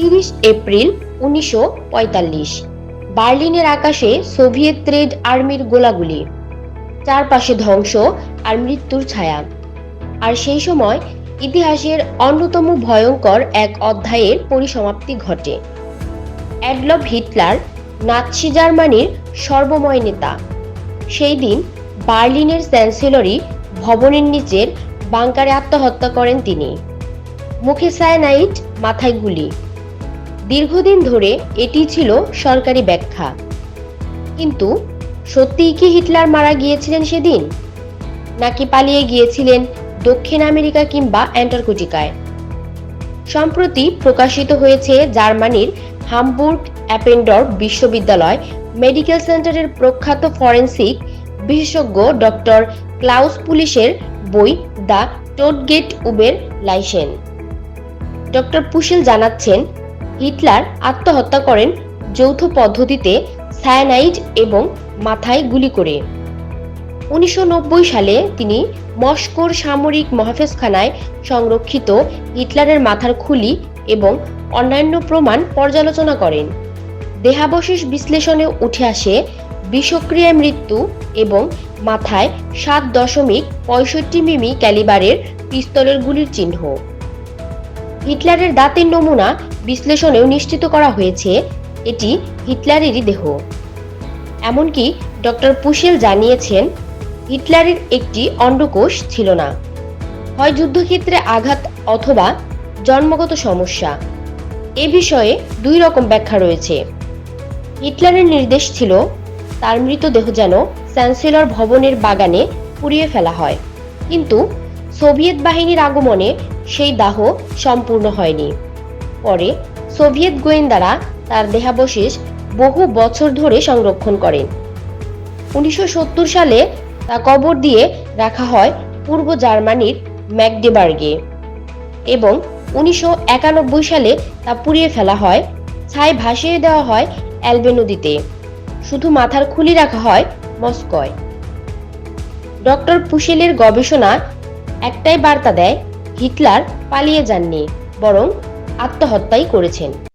তিরিশ এপ্রিল উনিশশো পঁয়তাল্লিশ। বার্লিনের আকাশে সোভিয়েত রেড আর্মির গোলাগুলি। চারপাশে ধ্বংস আর মৃত্যুর ছায়া। আর সেই সময় ইতিহাসের অন্যতম ভয়ঙ্কর এক অধ্যায়ের পরিসমাপ্তি ঘটে। অ্যাডলভ হিটলার নাৎসি জার্মানির সর্বময় নেতা। সেই দিন বার্লিনের চ্যান্সেলরি ভবনের নিচের বাংকারে আত্মহত্যা করেন তিনি। মুখে সায়ানাইট মাথায় গুলি। দীর্ঘদিন ধরে এটি ছিল সরকারি ব্যাখ্যা। কিন্তু সত্যিই কি হিটলার মারা গিয়েছিলেন সেদিন? নাকি পালিয়ে গিয়েছিলেন দক্ষিণ আমেরিকা কিংবা অ্যান্টার্কটিকায়? সম্প্রতি প্রকাশিত হয়েছে জার্মানির হামবুর্গ অ্যাপেন্ডর বিশ্ববিদ্যালয় মেডিকেল সেন্টারের প্রখ্যাত ফরেন্সিক বিশেষজ্ঞ ডক্টর ক্লাউস পুলিশের বই দ্য টোটগেট উবের লাইসেন। ডক্টর পুশেল জানাচ্ছেন হিটলার আত্মহত্যা করেন যৌথ পদ্ধতিতে সায়ানাইড এবং মাথায় গুলি করে। উনিশশো নব্বই সালে তিনি মস্কোর সামরিক মহাফেজখানায় সংরক্ষিত হিটলারের মাথার খুলি এবং অন্যান্য প্রমাণ পর্যালোচনা করেন। দেহাবশেষ বিশ্লেষণে উঠে আসে, বিষক্রিয়ায় মৃত্যু এবং মাথায় সাত দশমিক পঁয়ষট্টি মিমি ক্যালিবারের পিস্তলের গুলির চিহ্ন। হিটলারের দাঁতের নমুনা বিশ্লেষণেও নিশ্চিত করা হয়েছে, এটি হিটলারেরই দেহ। এমনকি ডক্টর পুশেল জানিয়েছেন, হিটলারের একটি অন্ডকোষ ছিল না। হয় যুদ্ধক্ষেত্রে আঘাত অথবা জন্মগত সমস্যা। এ বিষয়ে দুই রকম ব্যাখ্যা রয়েছে। হিটলারের নির্দেশ ছিল, তার মৃতদেহ যেন চ্যান্সেলর ভবনের বাগানে পুড়িয়ে ফেলা হয়। কিন্তু সোভিয়েত বাহিনীর আগমনে সেই দাহ সম্পূর্ণ হয়নি। পরে সোভিয়েত গোয়েন্দারা তার দেহাবশেষ বহু বছর ধরে সংরক্ষণ করেন। উনিশশো সত্তর সালে তা কবর দিয়ে রাখা হয় পূর্ব জার্মানির ম্যাকডেবার্গে এবং উনিশশো একানব্বই সালে তা পুড়িয়ে ফেলা হয়, ছাই ভাসিয়ে দেওয়া হয় অ্যালবে নদীতে। শুধু মাথার খুলি রাখা হয় মস্কয়। ডক্টর পুশেলের গবেষণা একটাই বার্তা দেয় হিটলার পালিয়ে যাননি বরং আত্মহত্যাই করেছেন।